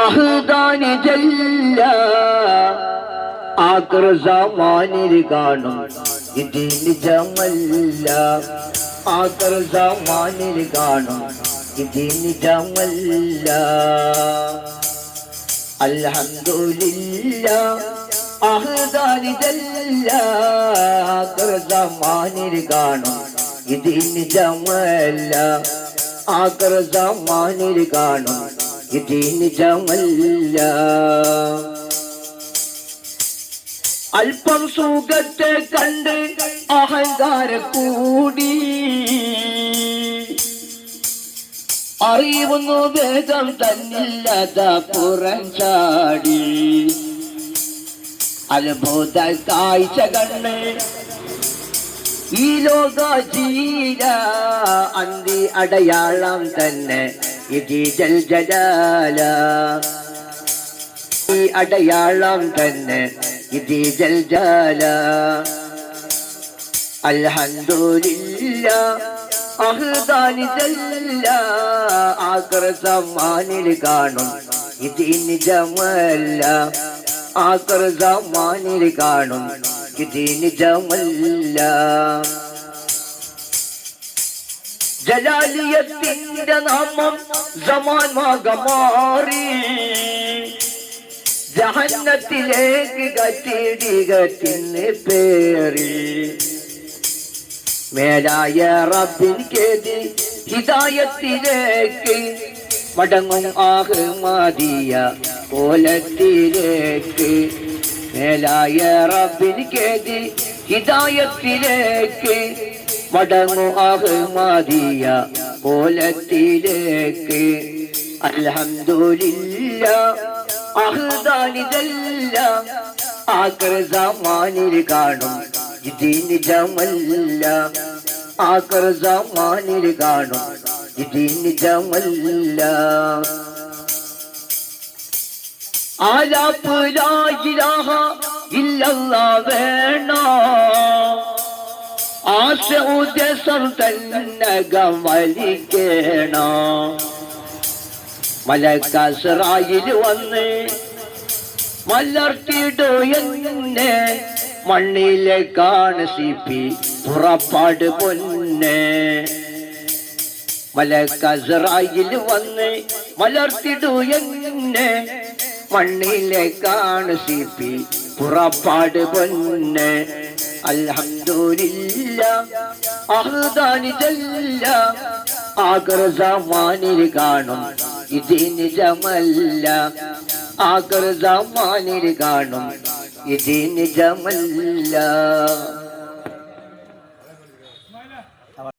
അഹ്ദാനി ജല്ല ആക്ര സമാനിൽ കാണും ഇത് നിജമല്ല. ആക്ര സമാനിൽ കാണും ഇത് നിജമല്ല. അൽഹംദുലില്ല അഹ്ദാനി ജല്ല ആക്ര സമാനിൽ കാണും ഇത് നിജമല്ല. ആക്ര സമാനിൽ കാണും ഇത് നിജമല്ല അല്പം സുഖത്തെ കണ്ട് അഹങ്കാര കൂടി അറിയുന്നു വേദം തന്നില്ല പുറം ചാടി. അത്ഭുത കാഴ്ച കണ്ണ് ഈ ലോക ജീര അന്തി അടയാളം തന്നെ ഈ അടയാളം തന്നെ ഇതി ജൽജാല ജാല. അൽഹംദുലില്ല അഹ്ദാനി ജല്ല. ആക്ര സമ്മാനിൽ കാണും ഇത് നിജമല്ല. ആക്ര സമ്മാനിൽ കാണും ഇത് നിജമല്ല. ജലാലിയത്തിന്റെ നാമം സമാൻ മാറി ജഹന്നത്തിലേക്ക് കറ്റിടികത്തിന് പേറി മേലായ റബ്ബിൻകേതി ഹിതായത്തിലേക്ക് മടങ്ങും ആഹ്മാദിയ കോലത്തിലേക്ക്. മേലായ റബ്ബിൻകേതി ഹിദായത്തിലേക്ക് മടങ്ങു അഹ്മാദിയ കോലത്തിലേക്ക്. അൽഹംദുലില്ല അഹ്ദാനിതല്ല. ആക്രസമാനിൽ കാണും ഇത് നിജമല്ല. ആക്രസമാനിൽ കാണും ഇത് നിജമല്ല. ആലാപ്പ് ലാ ഇലാഹ വേണോ? ഉദ്ദേശം തന്നകം വന്ന് മലർത്തിടോ എന്നെ മണ്ണിലെ കാണിപ്പി പുറപ്പാട് പൊന്നെ. മലക്കസറായിൽ വന്ന് മലർത്തിടു എന്നെ മണ്ണിലെ കാണിപ്പി പുറപ്പാട് പൊന്നെ. അൽഹംദുലില്ല അഹ്ദാനി ജല്ല ആഗ്ര സമാനിൽ കാണും ഇത് നിജമല്ല. ആകർ സമാനിൽ കാണും ഇത് നിജമല്ല.